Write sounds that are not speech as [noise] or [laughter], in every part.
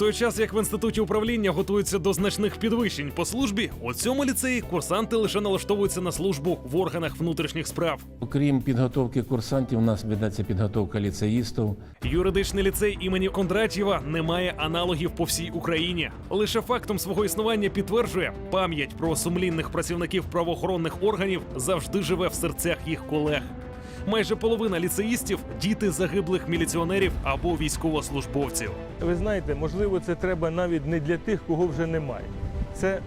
той час, як в інституті управління готуються до значних підвищень по службі, у цьому ліцеї курсанти лише налаштовуються на службу в органах внутрішніх справ. Окрім підготовки курсантів, у нас ведеться підготовка ліцеїстів. Юридичний ліцей імені Кондратєва не має аналогів по всій Україні. Лише фактом свого існування підтверджує, пам'ять про сумлінних працівників правоохоронних органів завжди живе в серцях їх колег. Майже половина ліцеїстів діти загиблих міліціонерів або військовослужбовців. Ви знаєте, можливо, це треба навіть не для тих, кого вже немає. Це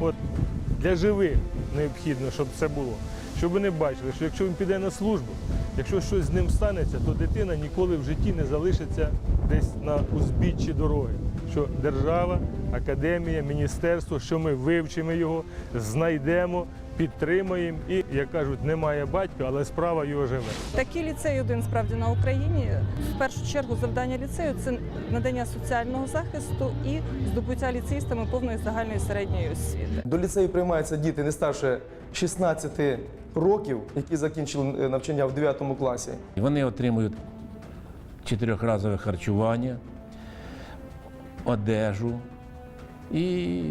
от для живих необхідно, щоб це було. Щоб вони бачили, що якщо він піде на службу, якщо щось з ним станеться, то дитина ніколи в житті не залишиться десь на узбіччі дороги. Що держава, академія, міністерство, що ми вивчимо його, знайдемо, підтримаємо і, як кажуть, немає батька, але справа його живе. Такий ліцей один справді на Україні. В першу чергу завдання ліцею це надання соціального захисту і здобуття ліцеїстами повної загальної середньої освіти. До ліцею приймаються діти не старше 16 років, які закінчили е, навчання в 9 класі. Вони отримують чотирьохразове харчування, одежу і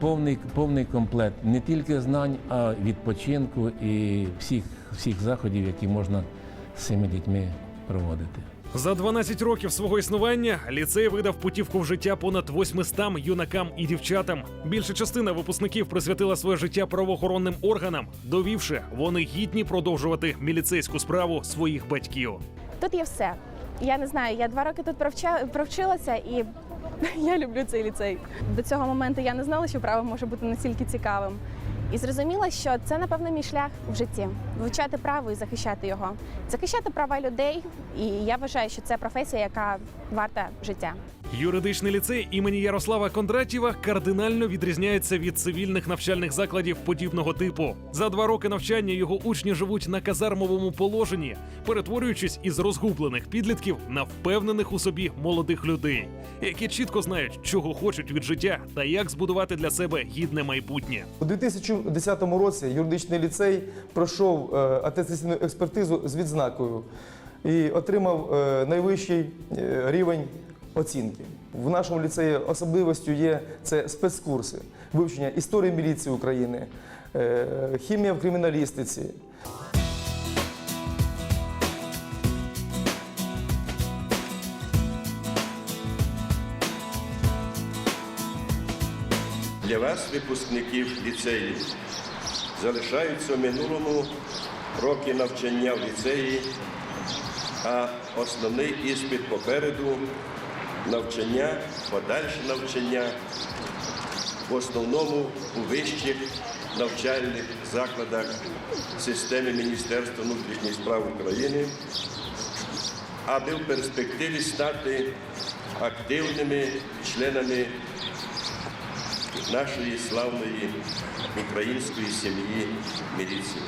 повний, повний комплект не тільки знань, а відпочинку і всіх, всіх заходів, які можна з цими дітьми проводити. За 12 років свого існування ліцей видав путівку в життя понад 800 юнакам і дівчатам. Більша частина випускників присвятила своє життя правоохоронним органам, довівши, вони гідні продовжувати міліцейську справу своїх батьків. Тут є все. Я не знаю, я два роки тут провчилася і [laughs] я люблю цей ліцей. До цього моменту я не знала, що право може бути настільки цікавим. І зрозуміла, що це, напевно, мій шлях в житті вивчати право і захищати його, захищати права людей. І я вважаю, що це професія, яка варта життя. Юридичний ліцей імені Ярослава Кондратєва кардинально відрізняється від цивільних навчальних закладів подібного типу. За два роки навчання його учні живуть на казармовому положенні, перетворюючись із розгублених підлітків на впевнених у собі молодих людей, які чітко знають, чого хочуть від життя та як збудувати для себе гідне майбутнє. У 2010 році юридичний ліцей пройшов е, атестаційну експертизу з відзнакою і отримав е, найвищий е, рівень оцінки. В нашому ліцеї особливістю є це спецкурси, вивчення історії міліції України, е, хімія в криміналістиці, Для вас, випускників ліцеїв, залишаються в минулому роки навчання в ліцеї, а основний іспит попереду навчання, подальше навчання, в основному у вищих навчальних закладах системи Міністерства внутрішніх справ України, аби в перспективі стати активними членами нашої славної української сім'ї міліції.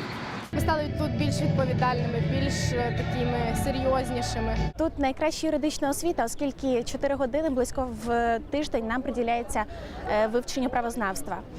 Ми стали тут більш відповідальними, більш е, такими серйознішими. Тут найкраща юридична освіта, оскільки 4 години близько в тиждень нам приділяється е, вивченню правознавства.